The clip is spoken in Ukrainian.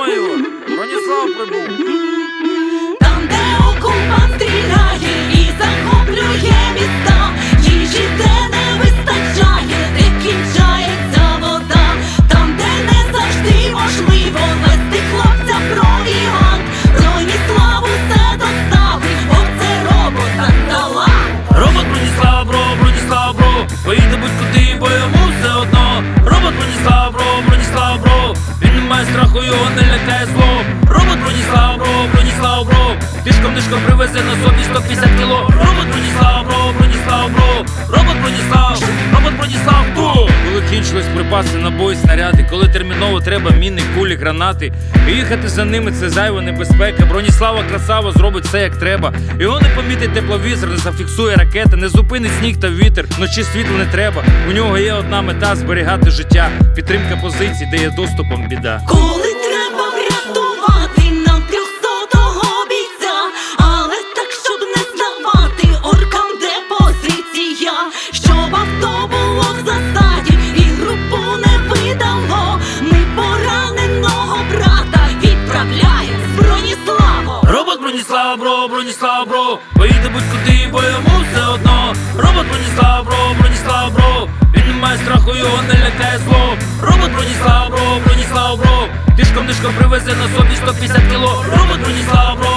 Думаю, Броніслав прибув. Має не лякає зло Робот Броніслав, бро, Броніслав, бро Тишком нишком привезе на собі 150 кіло. Робот Броніслав, бро, Броніслав, бро Робот Броніслав, робот Броніслав, бро припаси, набої, снаряди, коли терміново треба міни, кулі, гранати. І їхати за ними це зайва небезпека. Броніслава красава зробить все як треба. Його не помітить тепловізор, не зафіксує ракета, не зупинить сніг та вітер. Вночі світла не треба. У нього є одна мета зберігати життя. Підтримка позицій, де є доступом біда. Бро, Броніслав, бро. Поїде будь-куди, бо йому все одно. Робот Броніслав, бро, Броніслав, бро. Він не має страху, його не лякає зло. Робот Броніслав, бро, Броніслав, бро. Тишком нишком привезе на собі 150 кіло. Робот Броніслав, бро